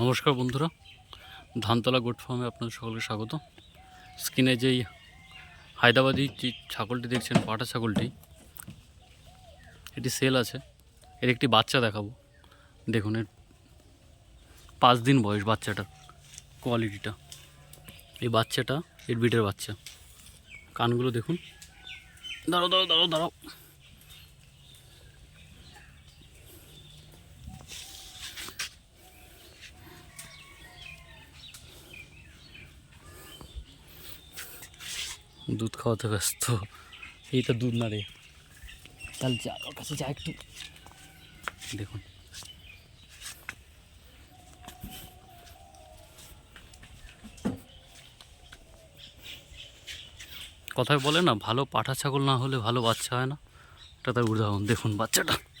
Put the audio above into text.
নমস্কার বন্ধুরা, ধানতলা গোট ফার্মে আপনাদের সকলকে স্বাগত। স্ক্রিনে যেই হায়দ্রাবাদি যে ছাগলটি দেখছেন, পাটা ছাগলটি, এটি সেল আছে। এর একটি বাচ্চা দেখাবো। দেখুন, এর পাঁচ দিন বয়স বাচ্চাটার কোয়ালিটিটা। এই বাচ্চাটা, এর বিটের বাচ্চা। কানগুলো দেখুন। দাঁড়াও দাঁড়াও দাঁড়াও দাঁড়াও। দুধ খাওয়াতে ব্যস্ত। এইটা দুধ না রে। তাহলে যা, ওর কাছে যা একটু। দেখুন। কথায় বলে না, ভালো পাঠা ছাগল না হলে ভালো বাচ্চা হয় না। এটা তার উদাহরণ। দেখুন বাচ্চাটা।